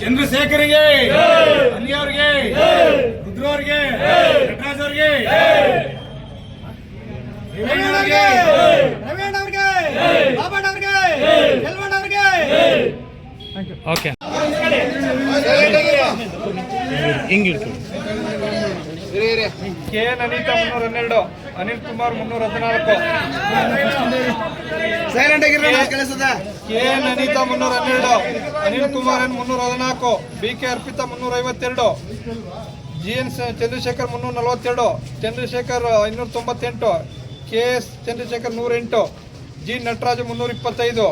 ಚಂದ್ರಶೇಖರಿಗೆ ಅಲ್ಲಿಯವ್ರಿಗೆ ಅವ್ರಿಗೆ ರುದ್ರ ಅವ್ರಿಗೆ ನಟರಾಜ್ ಅವ್ರಿಗೆ ಇಂಗ್ಲಿಷ್ ಅವ್ರಿಗೆ ರವೀಣ್ ಅವ್ರಿಗೆ ಬಾಬಣ್ಣ ಅವ್ರಿಗೆ ಎಲ್ವಣ್ಣ ಅವ್ರಿಗೆ ಓಕೆ ಇಡ್ತೀವಿ ಕೆ ಎನ್ ಅನಿತಾ ಮುನ್ನೂರ ಹನ್ನೆರಡು ಅನಿಲ್ ಕುಮಾರ್ ಮುನ್ನೂರ ಹದಿನಾಲ್ಕು. ಕೆ ಎನ್ ಅನಿತಾ ಮುನ್ನೂರ ಹನ್ನೆರಡು ಅನಿಲ್ ಕುಮಾರ್ ಎನ್ ಮುನ್ನೂರ ಹದಿನಾಲ್ಕು ಬಿ ಕೆ ಅರ್ಪಿತಾ ಮುನ್ನೂರ ಐವತ್ತೆರಡು ಜಿ ಎನ್ ಚಂದ್ರಶೇಖರ್ ಮುನ್ನೂರ ನಲವತ್ತೆರಡು ಚಂದ್ರಶೇಖರ್ ಐನೂರ ತೊಂಬತ್ತೆಂಟು ಕೆ ಎಸ್ ಚಂದ್ರಶೇಖರ್ ನೂರ ಎಂಟು ಜಿ ನಟರಾಜು ಮುನ್ನೂರ ಇಪ್ಪತ್ತೈದು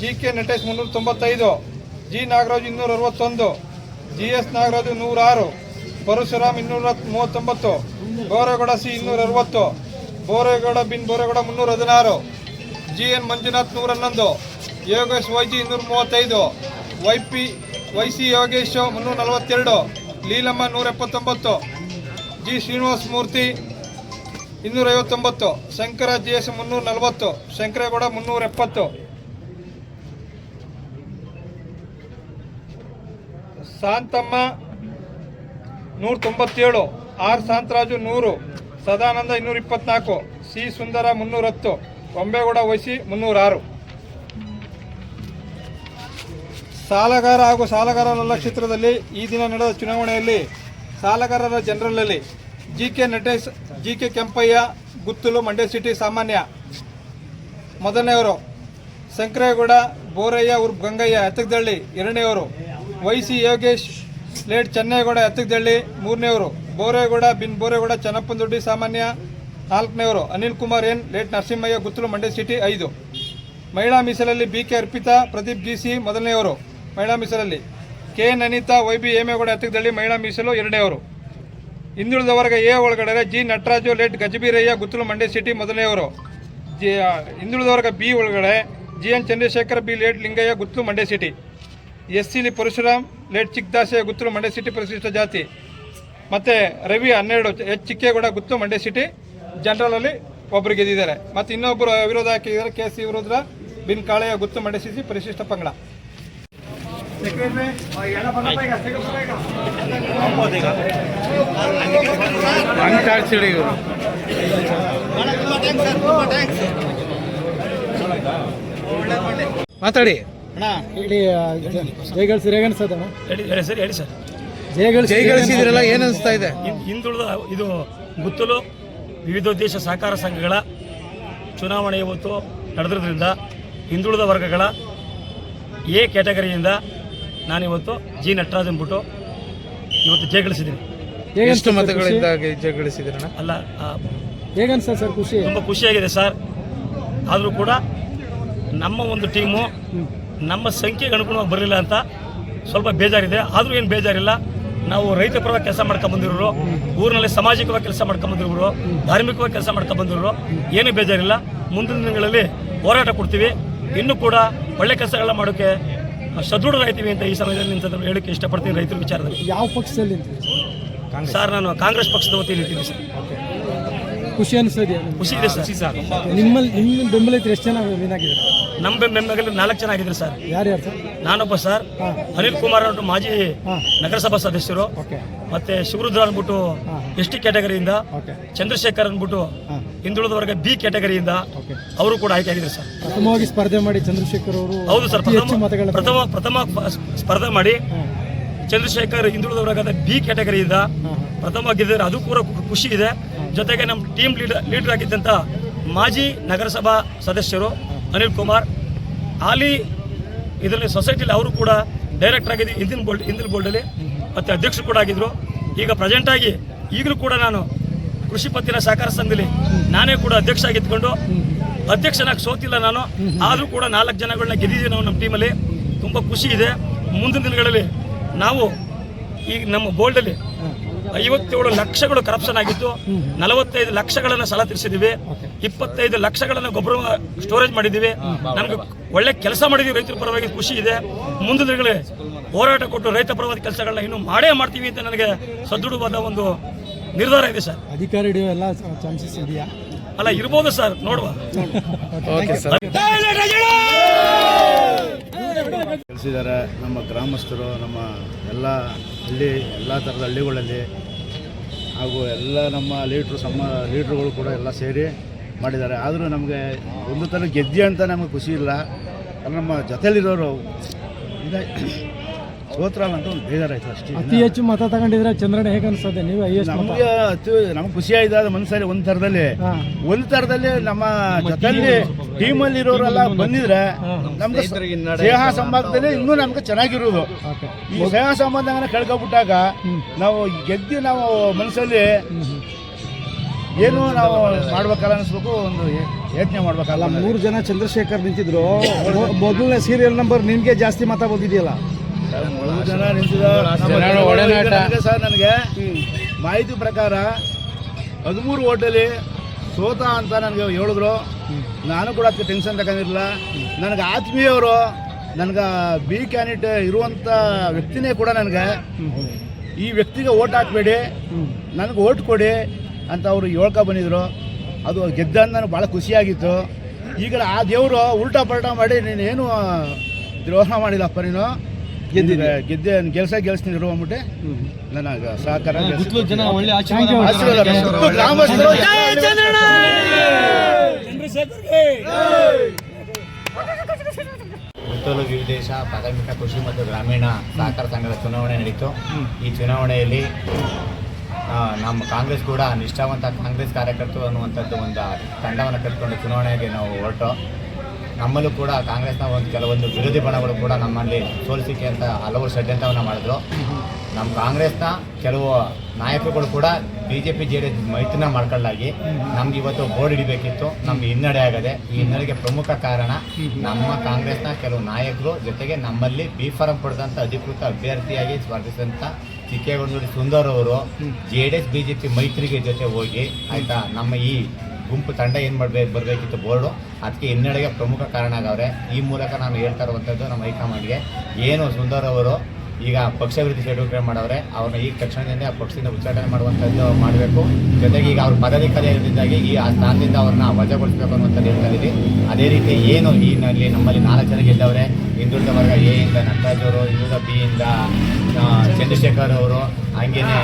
ಜಿ ಕೆ ನಟೇಶ್ ಮುನ್ನೂರ ತೊಂಬತ್ತೈದು ಜಿ ನಾಗರಾಜ್ ಇನ್ನೂರ ಅರವತ್ತೊಂದು ಜಿ ಎಸ್ ನಾಗರಾಜು ನೂರಾರು ಪರಶುರಾಮ್ ಇನ್ನೂರ ಮೂವತ್ತೊಂಬತ್ತು, ಬೋರೇಗೌಡ ಸಿ ಇನ್ನೂರ ಅರವತ್ತು, ಬೋರೇಗೌಡ ಬಿನ್ ಬೋರೇಗೌಡ ಮುನ್ನೂರ ಹದಿನಾರು, ಜಿ ಎನ್ ಮಂಜುನಾಥ್ ನೂರ ಹನ್ನೊಂದು, ಯೋಗೇಶ್ ವೈಜಿ ಇನ್ನೂರ ಮೂವತ್ತೈದು Y P Y C Yogesh ಮುನ್ನೂರ ನಲವತ್ತೆರಡು, ಲೀಲಮ್ಮ ನೂರ ಎಪ್ಪತ್ತೊಂಬತ್ತು, ಜಿ ಶ್ರೀನಿವಾಸ ಮೂರ್ತಿ ಇನ್ನೂರ ಐವತ್ತೊಂಬತ್ತು, ಶಂಕರ ಜಿ ಎಸ್ ಮುನ್ನೂರ ನಲವತ್ತು, ಶಂಕರೇಗೌಡ ಮುನ್ನೂರ ಎಪ್ಪತ್ತು. ಶಾಂತಮ್ಮ ನೂರ ತೊಂಬತ್ತೇಳು ಆರ್ ಶಾಂತರಾಜು ನೂರು, ಸದಾನಂದ ಇನ್ನೂರ ಇಪ್ಪತ್ನಾಲ್ಕು ಸಿ ಸುಂದರ ಮುನ್ನೂರ ಹತ್ತು ಬೊಂಬೇಗೌಡ ವೈಸಿ ಮುನ್ನೂರಾರು. ಸಾಲಗಾರ ಹಾಗೂ ಸಾಲಗಾರರಲ್ಲ ಕ್ಷೇತ್ರದಲ್ಲಿ ಈ ದಿನ ನಡೆದ ಚುನಾವಣೆಯಲ್ಲಿ ಸಾಲಗಾರರ ಜನರಲ್ನಲ್ಲಿ G K Natesh, G K Kempaiah, Guttalu, Mandya city ಸಾಮಾನ್ಯ. ಮೊದಲನೆಯವರು ಶಂಕರೇಗೌಡ, ಬೋರಯ್ಯ ಉರ್ Gangaiah, ಎತ್ತಗದಳ್ಳಿ, ಎರಡನೆಯವರು Y C Yogesh late Chennegowda Ettagadalli ಮೂರನೇವರು. Boregowda ಬಿನ್ ಬೋರೇಗೌಡ ಚನ್ನಪ್ಪನದೊಡ್ಡಿ ಸಾಮಾನ್ಯ ನಾಲ್ಕನೇವರು. Anil Kumar N late Narasimhaiah Guttalu Mandya city ಐದು. ಮಹಿಳಾ ಮೀಸಲಲ್ಲಿ B K Arpitha Pradeep G C ಮೊದಲನೆಯವರು ಮಹಿಳಾ ಮೀಸಲಲ್ಲಿ. K N Anitha Y B Hemegowda Ettagadalli ಮಹಿಳಾ ಮೀಸಲು ಎರಡನೇವರು. ಹಿಂದುಳಿದ ವರ್ಗ ಎ ಒಳಗಡೆ G Nataraju late Gajabeeraiah Guttalu Mandya city ಮೊದಲನೆಯವರು G ಹಿಂದುಳಿದ ವರ್ಗ ಬಿ ಒಳಗಡೆ, G N Chandrashekar, B late Lingaiah Guttalu Mandya city S ಸಿಲಿ Parashuram late Chikkadase Guttu Mandya city ಪರಿಶಿಷ್ಟ ಜಾತಿ. ಮತ್ತು ರವಿ ಹನ್ನೆರಡು ಎಚ್ ಚಿಕ್ಕೇಗೌಡ ಗುತ್ತು ಮಂಡ್ಯ ಸಿಟಿ ಜನರಲಲ್ಲಿ ಒಬ್ಬರು ಗೆದ್ದಿದ್ದಾರೆ. ಮತ್ತು ಇನ್ನೊಬ್ಬರು ವಿರೋಧ ಹಾಕಿದ್ದಾರೆ ಕೆ ಸಿ ವಿರೋಧರ ಬಿನ್ ಕಾಳೆಯ ಗುತ್ತು ಮಂಡ್ಯ ಸಿಟಿ ಪರಿಶಿಷ್ಟ ಪಂಗಡ. ಮಾತಾಡಿ. ಅಣ್ಣ ಹೇಳಿ ಜಯಗಳಿಸಿ ರೇಗಣಿಸೋದಣ್ಣ ಹೇಳಿ ಹೇಳಿ ಸರ್ ಹೇಳಿ ಸರ್. ಜಯಗಳಿಸಿ ಜಯಗಳಿಸಿದ್ರಲ್ಲ ಏನು ಅನಿಸ್ತಾ ಇದೆ? ಹಿಂದುಳಿದ ಇದು ಗುತ್ತಲು ವಿವಿಧ ದೇಶ ಸಹಕಾರ ಸಂಘಗಳ ಚುನಾವಣೆ ಇವತ್ತು ನಡೆದಿರೋದ್ರಿಂದ ಹಿಂದುಳಿದ ವರ್ಗಗಳ ಎ ಕ್ಯಾಟಗರಿಯಿಂದ ನಾನಿವತ್ತು ಜಿ ನಟರಾಜ್ ಅಂದ್ಬಿಟ್ಟು ಇವತ್ತು ಜಯಗಳಿಸಿದ್ದೀನಿ ಎಷ್ಟು ಮತಗಳಿಂದ ಜಯಗಳಿಸಿದ್ರಣ್ಣ ಅಲ್ಲ ಹೇಗನ್ಸ ಸರ್ ಖುಷಿ? ತುಂಬ ಖುಷಿಯಾಗಿದೆ ಸರ್. ಆದರೂ ಕೂಡ ನಮ್ಮ ಒಂದು ಟೀಮು ನಮ್ಮ ಸಂಖ್ಯೆಗೆ ಅನುಗುಣವಾಗಿ ಬರಲಿಲ್ಲ ಅಂತ ಸ್ವಲ್ಪ ಬೇಜಾರಿದೆ. ಆದರೂ ಏನು ಬೇಜಾರಿಲ್ಲ. ನಾವು ರೈತ ಪರವಾಗಿ ಕೆಲಸ ಮಾಡ್ಕೊಂಡು ಬಂದಿರೋರು ಊರಿನಲ್ಲಿ ಸಾಮಾಜಿಕವಾಗಿ ಕೆಲಸ ಮಾಡ್ಕೊಂಡು ಬಂದಿರೋರು ಧಾರ್ಮಿಕವಾಗಿ ಕೆಲಸ ಮಾಡ್ಕೊಂಡು ಬಂದಿರೋರು ಏನೂ ಬೇಜಾರಿಲ್ಲ. ಮುಂದಿನ ದಿನಗಳಲ್ಲಿ ಹೋರಾಟ ಕೊಡ್ತೀವಿ. ಇನ್ನೂ ಕೂಡ ಒಳ್ಳೆ ಕೆಲಸಗಳನ್ನ ಮಾಡೋಕ್ಕೆ ಸದೃಢರಾಯ್ತೀವಿ ಅಂತ ಈ ಸಮಯದಲ್ಲಿ ನಿಂತ ಹೇಳಕ್ಕೆ ಇಷ್ಟಪಡ್ತೀನಿ ರೈತರ ವಿಚಾರದಲ್ಲಿ. ಯಾವ ಪಕ್ಷದಲ್ಲಿ ಸರ್ ನಾನು ಕಾಂಗ್ರೆಸ್ ಪಕ್ಷದ ವತಿಯಲ್ಲಿ ಇದ್ದೀನಿ ಸರ್. ಖುಷಿ ಅನಿಸ್ತದೆ. ಖುಷಿ ಇದೆ ಸರ್ ನಿಮ್ಮಲ್ಲಿ ನಿಮ್ಮ ಬೆಂಬಲಿತರು ಎಷ್ಟು ಜನ ವಿನ್ ಆಗಿದ್ದಾರೆ ನಮ್ಮ ಬೆಂಬಲ ನಾಲ್ಕು ಜನ ಆಗಿದ್ರು ಸರ್. ಯಾರ್ಯಾರು ಸರ್? ನಾನೊಬ್ಬ ಸರ್. ಅನಿಲ್ ಕುಮಾರ್ ಅವರು ಮಾಜಿ ನಗರಸಭಾ ಸದಸ್ಯರು. ಮತ್ತೆ ಶಿವರುದ್ರ ಅಂದ್ಬಿಟ್ಟು ಹಾಂ. ಎಸ್ ಟಿ ಕ್ಯಾಟಗರಿಯಿಂದ ಚಂದ್ರಶೇಖರ್ ಅಂದ್ಬಿಟ್ಟು ಹಿಂದುಳಿದ ವರ್ಗ ಬಿ ಕ್ಯಾಟಗರಿಯಿಂದ ಅವರು ಕೂಡ ಆಯ್ಕೆ ಆಗಿದ್ರು ಸರ್. ಪ್ರಥಮವಾಗಿ ಸ್ಪರ್ಧೆ ಮಾಡಿ ಚಂದ್ರಶೇಖರ್ ಅವರು ಹೌದು ಸರ್ ಪ್ರಥಮ ಪ್ರಥಮ ಸ್ಪರ್ಧೆ ಮಾಡಿ ಚಂದ್ರಶೇಖರ್ ಹಿಂದುಳಿದ ವರ್ಗದ ಬಿ ಕ್ಯಾಟಗರಿಯಿಂದ ಪ್ರಥಮ ಗೆದ್ದರೆ ಅದು ಕೂಡ ಖುಷಿ ಇದೆ. ಜೊತೆಗೆ ನಮ್ಮ ಟೀಮ್ ಲೀಡರ್ ಲೀಡರ್ ಆಗಿದ್ದಂಥ ಮಾಜಿ ನಗರಸಭಾ ಸದಸ್ಯರು ಅನಿಲ್ ಕುಮಾರ್, ಹಾಲಿ ಇದರಲ್ಲಿ ಸೊಸೈಟಿಲಿ ಅವರು ಕೂಡ ಡೈರೆಕ್ಟರ್ ಆಗಿದ್ದು ಹಿಂದಿನ ಬೋಲ್ಡ್ ಹಿಂದಿನ ಬೋರ್ಡಲ್ಲಿ ಮತ್ತು ಅಧ್ಯಕ್ಷರು ಕೂಡ ಆಗಿದ್ದರು ಈಗ ಪ್ರೆಸೆಂಟಾಗಿ ಈಗಲೂ ಕೂಡ ನಾನು ಕೃಷಿ ಪತ್ತಿನ ಸಹಕಾರ ಸಂಘದಲ್ಲಿ ನಾನೇ ಕೂಡ ಅಧ್ಯಕ್ಷ ಆಗಿದ್ಕೊಂಡು ಅಧ್ಯಕ್ಷನಾಗಿ ಸೋತಿಲ್ಲ ನಾನು. ಆದರೂ ಕೂಡ ನಾಲ್ಕು ಜನಗಳನ್ನ ಗೆದ್ದಿದ್ದೀವಿ ನಾವು ನಮ್ಮ ಟೀಮಲ್ಲಿ ತುಂಬ ಖುಷಿ ಇದೆ. ಮುಂದಿನ ದಿನಗಳಲ್ಲಿ ನಾವು ಈಗ ನಮ್ಮ ಬೋರ್ಡಲ್ಲಿ ಐವತ್ತೇಳು ಲಕ್ಷಗಳು ಕರಪ್ಷನ್ ಆಗಿತ್ತು ನಲವತ್ತೈದು ಲಕ್ಷಗಳನ್ನು ಸಾಲ ತೀರಿಸಿದ್ದೀವಿ ಇಪ್ಪತ್ತೈದು ಲಕ್ಷಗಳನ್ನು ಗೊಬ್ಬರ ಸ್ಟೋರೇಜ್ ಮಾಡಿದ್ದೀವಿ ನಮ್ಗೆ ಒಳ್ಳೆ ಕೆಲಸ ಮಾಡಿದ್ದೀವಿ ರೈತರ ಪರವಾಗಿ ಖುಷಿ ಇದೆ. ಮುಂದಿನ ದಿನಗಳೇ ಹೋರಾಟ ಕೊಟ್ಟು ರೈತ ಪರವಾದ ಕೆಲಸಗಳನ್ನ ಇನ್ನೂ ಮಾಡೇ ಮಾಡ್ತೀವಿ ಅಂತ ನನಗೆ ಸದೃಢವಾದ ಒಂದು ನಿರ್ಧಾರ ಇದೆ ಸರ್. ಅಧಿಕಾರಿ ಎಲ್ಲ ಚಾನ್ಸಸ್ ಇದೆಯಾ? ಅಲ್ಲ ಇರ್ಬೋದು ಸರ್ ನೋಡುವ. ಮುಗಿಸಿದ್ದಾರೆ ನಮ್ಮ ಗ್ರಾಮಸ್ಥರು, ನಮ್ಮ ಎಲ್ಲ ಹಳ್ಳಿ, ಎಲ್ಲ ಥರದ ಹಳ್ಳಿಗಳಲ್ಲಿ ಹಾಗೂ ಎಲ್ಲ ನಮ್ಮ ಲೀಡ್ರು, ಸಮ ಲೀಡ್ರುಗಳು ಕೂಡ ಎಲ್ಲ ಸೇರಿ ಮಾಡಿದ್ದಾರೆ. ಆದರೂ ನಮಗೆ ಒಂದು ಥರ ಗೆದ್ದೆ ಅಂತ ನಮಗೆ ಖುಷಿ ಇಲ್ಲ. ನಮ್ಮ ಜೊತೆಯಲ್ಲಿರೋರು ಅಂತ ಒಂದು ಬೇಜಾರಾಯ್ತು ಅಷ್ಟೇ. ಅತಿ ಹೆಚ್ಚು ಮತ ತಗೊಂಡಿದ್ರೆ ಚಂದ್ರಣ್ಣ ಹೇಗೆ ಅನ್ಸುತ್ತೆ? ನೀವು ಹೈಯೆಸ್ಟ್ ಮತ ನಮಗೆ ಅತಿ ನಮ್ಗೆ ಖುಷಿ ಆಯ್ತು ಅದು ಮನಸ್ಸಲ್ಲಿ ಒಂದು ಥರದಲ್ಲಿ. ಒಂದು ಥರದಲ್ಲಿ ನಮ್ಮ ಜೊತೆಯಲ್ಲಿ ಟೀಮಲ್ಲಿ ಇರೋರೆಲ್ಲ ಬಂದಿದ್ರೆ ನಮ್ಗೆ ಸ್ನೇಹ ಸಂಬಂಧದಲ್ಲಿ ಇನ್ನೂ ನಮ್ಗೆ ಚೆನ್ನಾಗಿರೋದು. ಈ ಸ್ನೇಹ ಸಂಬಂಧನ ಕಳ್ಕೊಬಿಟ್ಟಾಗ ನಾವು ಗೆದ್ದು ನಾವು ಮನಸ್ಸಲ್ಲಿ ಏನು ನಾವು ಮಾಡ್ಬೇಕಲ್ಲ ಅನಿಸ್ಬೇಕು ಒಂದು ಯೋಚನೆ ಮಾಡ್ಬೇಕಲ್ಲ ಮೂರು ಜನ ಚಂದ್ರಶೇಖರ್ ನಿಂತಿದ್ರು. ಮೊದಲನೇ ಸೀರಿಯಲ್ ನಂಬರ್ ನಿಮಗೆ ಜಾಸ್ತಿ ಮತ ಬಂದಿದೆಯಲ್ಲ? ಜನ ಸರ್ ನನಗೆ ಮಾಹಿತಿ ಪ್ರಕಾರ ಹದಿಮೂರು ಓಟಲ್ಲಿ ಸೋತ ಅಂತ ನನಗೆ ಹೇಳಿದ್ರು. ನಾನು ಕೂಡ ಅದಕ್ಕೆ ಟೆನ್ಷನ್ ತಗೊಂಡಿರಲಿಲ್ಲ. ನನಗೆ ಆತ್ಮೀಯವರು ನನಗೆ ಬಿ ಕ್ಯಾಂಡಿಡೇಟ್ ಇರುವಂಥ ವ್ಯಕ್ತಿನೇ ಕೂಡ ನನಗೆ ಈ ವ್ಯಕ್ತಿಗೆ ಓಟ್ ಹಾಕಬೇಡಿ ನನಗೆ ಓಟ್ ಕೊಡಿ ಅಂತ ಅವರು ಹೇಳ್ಕೊ ಬಂದಿದ್ರು. ಅದು ಗೆದ್ದ ನನಗೆ ಭಾಳ ಖುಷಿಯಾಗಿತ್ತು. ಈಗ ಆ ದೇವರು ಉಲ್ಟಾ ಪಲ್ಟಾ ಮಾಡಿ ನೀನು ಏನು ದ್ರೋಹ ಮಾಡಿಲ್ಲಪ್ಪ ನೀನು. ಗೆದ್ದಿದೆ. ಗೆದ್ದೆ ಗೆಲ್ಸ ಗೆಲ್ಸ್ತೀನಿ ಇರುವ ಅಂದ್ಬಿಟ್ಟು. ನನಗೆ ಸಹಕಾರ ಜನ ಒಳ್ಳೆ ಆಶೀರ್ವಾದ ಗ್ರಾಮಸ್ಥರು ಮುತ್ತೋಲು ವಿದೇಶ ಪ್ರಾಥಮಿಕ ಕೃಷಿ ಮತ್ತು ಗ್ರಾಮೀಣ ಸಹಕಾರ ಸಂಘದ ಚುನಾವಣೆ ನಡೀತು. ಈ ಚುನಾವಣೆಯಲ್ಲಿ ನಮ್ಮ ಕಾಂಗ್ರೆಸ್ ಕೂಡ ನಿಷ್ಠಾವಂತ ಕಾಂಗ್ರೆಸ್ ಕಾರ್ಯಕರ್ತರು ಅನ್ನುವಂಥದ್ದು ಒಂದು ತಂಡವನ್ನು ಕಟ್ಕೊಂಡು ಚುನಾವಣೆಗೆ ನಾವು ಹೊರಟು. ನಮ್ಮಲ್ಲೂ ಕೂಡ ಕಾಂಗ್ರೆಸ್ನ ಒಂದು ಕೆಲವೊಂದು ವಿರೋಧಿ ಬಣಗಳು ಕೂಡ ನಮ್ಮಲ್ಲಿ ಸೋಲಿಸಿಕೆ ಅಂತ ಹಲವು ಷಡ್ಯಂತ್ರವನ್ನು ಮಾಡಿದ್ರು. ನಮ್ಮ ಕಾಂಗ್ರೆಸ್ನ ಕೆಲವು ನಾಯಕರುಗಳು ಕೂಡ B J P J D S ಮೈತ್ರಿನ ಮಾಡ್ಕೊಳ್ಳಾಗಿ ನಮ್ಗೆ ಇವತ್ತು ಬೋರ್ಡ್ ಹಿಡಿಬೇಕಿತ್ತು. ನಮ್ಗೆ ಹಿನ್ನಡೆ ಆಗದೆ ಈ ಹಿನ್ನಡೆಗೆ ಪ್ರಮುಖ ಕಾರಣ ನಮ್ಮ ಕಾಂಗ್ರೆಸ್ನ ಕೆಲವು ನಾಯಕರು ಜೊತೆಗೆ ನಮ್ಮಲ್ಲಿ ಬಿ ಫಾರಂ ಪಡೆದಂಥ ಅಧಿಕೃತ ಅಭ್ಯರ್ಥಿಯಾಗಿ ಸ್ಪರ್ಧಿಸಿದಂಥ ಚಿಕ್ಕೇಗೌಡರು ಸುಂದರ್ ಅವರು J D S B J P ಮೈತ್ರಿಗೆ ಜೊತೆ ಹೋಗಿ ಆಯಿತಾ ನಮ್ಮ ಈ ಗುಂಪು ತಂಡ ಏನು ಮಾಡಬೇಕು ಬರಬೇಕಿತ್ತು ಬೋರ್ಡು? ಅದಕ್ಕೆ ಹಿನ್ನಡೆಗೆ ಪ್ರಮುಖ ಕಾರಣ ಆಗವ್ರೆ. ಈ ಮೂಲಕ ನಾನು ಹೇಳ್ತಾ ಇರುವಂಥದ್ದು ನಮ್ಮ ಹೈಕಮಾಂಡ್ಗೆ. ಏನು ಸುಂದರ್ ಅವರು ಈಗ ಪಕ್ಷ ವಿರುದ್ಧ ಚಟುವಟಿಕೆ ಮಾಡವ್ರೆ, ಅವ್ರನ್ನ ಈಗ ತಕ್ಷಣದಿಂದ ಆ ಪಕ್ಷದಿಂದ ಉಚ್ಚಾಟನೆ ಮಾಡುವಂಥದ್ದು ಮಾಡಬೇಕು. ಜೊತೆಗೆ ಈಗ ಅವ್ರ ಪದಾಧಿಕಾರಿಯಾಗಿ ಈ ಆ ಸ್ಥಾನದಿಂದ ಅವ್ರನ್ನ ವಜಾಗೊಳಿಸಬೇಕು ಅನ್ನುವಂಥದ್ದು ಹೇಳ್ತಾ ಅದೇ ರೀತಿ ಏನು ಈ ನಲ್ಲಿ ನಮ್ಮಲ್ಲಿ ನಾಲ್ಕು ಜನ ಗೆದ್ದವ್ರೆ. ಹಿಂದುಳಿದ ವರ್ಗ ಎ ಇಂದ ನಟರಾಜ್ ಅವರು, ಹಿಂದುಳಿದ ಬಿ ಇಂದ ಚಂದ್ರಶೇಖರ್ ಅವರು, ಹಂಗೇನೆ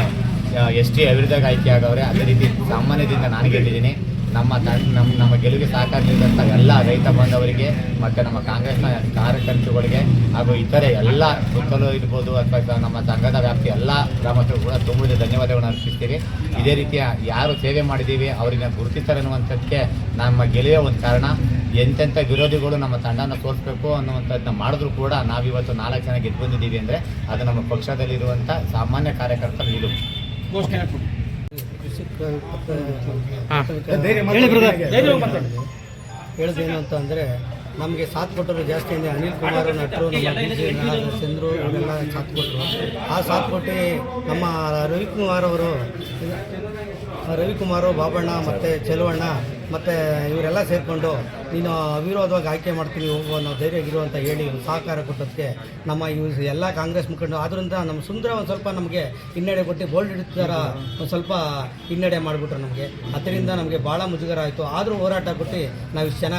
ಎಸ್ ಟಿ ಅಭಿವೃದ್ಧಿಗೆ ಆಯ್ಕೆ ಆಗವ್ರೆ. ಅದೇ ರೀತಿ ಸಾಮಾನ್ಯದಿಂದ ನಾನು ಗೆದ್ದಿದ್ದೀನಿ. ನಮ್ಮ ನಮ್ಮ ನಮ್ಮ ಗೆಲುವಿಗೆ ಸಹಕಾರ ನೀಡಿದಂಥ ಎಲ್ಲ ರೈತ ಬಾಂಧವರಿಗೆ, ಮತ್ತು ನಮ್ಮ ಕಾಂಗ್ರೆಸ್ನ ಕಾರ್ಯಕರ್ತರುಗಳಿಗೆ, ಹಾಗೂ ಇತರೆ ಎಲ್ಲ ಸುತ್ತಲೂ ಇರ್ಬೋದು, ಅಥವಾ ನಮ್ಮ ಸಂಘದ ವ್ಯಾಪ್ತಿ ಎಲ್ಲ ಗ್ರಾಮಸ್ಥರು ಕೂಡ ತುಂಬಿದ ಧನ್ಯವಾದಗಳನ್ನು ಅರ್ಪಿಸ್ತೀವಿ. ಇದೇ ರೀತಿಯ ಯಾರು ಸೇವೆ ಮಾಡಿದ್ದೀವಿ ಅವರಿಗೆ ಗುರುತಿಸ್ತಾರೆ ಅನ್ನುವಂಥದ್ದಕ್ಕೆ ನಮ್ಮ ಗೆಲುವೇ ಒಂದು ಕಾರಣ. ಎಂತೆಂಥ ವಿರೋಧಿಗಳು ನಮ್ಮ ತಂಡನ ತೋರಿಸ್ಬೇಕು ಅನ್ನುವಂಥದ್ದನ್ನ ಮಾಡಿದ್ರು ಕೂಡ ನಾವಿವತ್ತು ನಾಲ್ಕು ಜನ ಗೆದ್ದು ಬಂದಿದ್ದೀವಿ ಅಂದರೆ ಅದು ನಮ್ಮ ಪಕ್ಷದಲ್ಲಿರುವಂಥ ಸಾಮಾನ್ಯ ಕಾರ್ಯಕರ್ತರ ನಿಲುವು. ಹೇಳೋದೇನು ಅಂತ ಅಂದರೆ ನಮಗೆ ಸಾಥ್ ಕೊಟ್ಟರು ಜಾಸ್ತಿ ಅಂದರೆ ಅನಿಲ್ ಕುಮಾರ್ ನಟರು ನಮ್ಮ ಚಂದ್ರು ಇವರೆಲ್ಲ ಸಾಥ್ ಕೊಟ್ಟರು ಆ ಸಾಥ್ ಕೊಟ್ಟು ನಮ್ಮ ರವಿಕುಮಾರ್ ಅವರು ರವಿಕುಮಾರ್ ಬಾಬಣ್ಣ ಮತ್ತು ಚೆಲುವಣ್ಣ ಮತ್ತು ಇವರೆಲ್ಲ ಸೇರಿಕೊಂಡು ನೀನು ಅವಿರೋಧವಾಗಿ ಆಯ್ಕೆ ಮಾಡ್ತೀನಿ ಹೋಗು ಅನ್ನೋ ಧೈರ್ಯ ಇರು ಅಂತ ಹೇಳಿ ಸಹಕಾರ ಕೊಟ್ಟದಕ್ಕೆ ನಮ್ಮ ಇವು ಎಲ್ಲ ಕಾಂಗ್ರೆಸ್ ಮುಖಂಡರು ಆದ್ದರಿಂದ ನಮ್ಮ ಸುಂದರ ಒಂದು ಸ್ವಲ್ಪ ನಮಗೆ ಹಿನ್ನಡೆ ಕೊಟ್ಟು ಬೋಲ್ಡ್ ಹಿಡಿತಾರ ಒಂದು ಸ್ವಲ್ಪ ಹಿನ್ನಡೆ ಮಾಡಿಬಿಟ್ರು ನಮಗೆ. ಅದರಿಂದ ನಮಗೆ ಭಾಳ ಮುಜುಗರ ಆಯಿತು. ಆದರೂ ಹೋರಾಟ ಕೊಟ್ಟು ನಾವು ಇಷ್ಟು ಜನ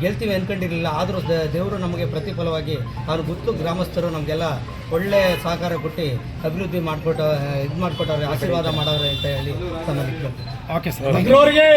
ಗೆಲ್ತೀವಿ ಅಂದ್ಕೊಂಡಿರಲಿಲ್ಲ ಆದರೂ ದೇವರು ನಮಗೆ ಪ್ರತಿಫಲವಾಗಿ ಅವ್ರ ಗೊತ್ತು ಗ್ರಾಮಸ್ಥರು ನಮಗೆಲ್ಲ ಒಳ್ಳೆ ಸಹಕಾರ ಕೊಟ್ಟು ಅಭಿವೃದ್ಧಿ ಮಾಡಿಕೊಟ್ಟ ಇದು ಮಾಡಿಕೊಟ್ಟವ್ರೆ ಆಶೀರ್ವಾದ ಮಾಡವ್ರೆ ಅಂತ ಹೇಳಿ ತಮ್ಮಲ್ಲಿ ಓಕೆ ಸರ್ ಅವ್ರಿಗೆ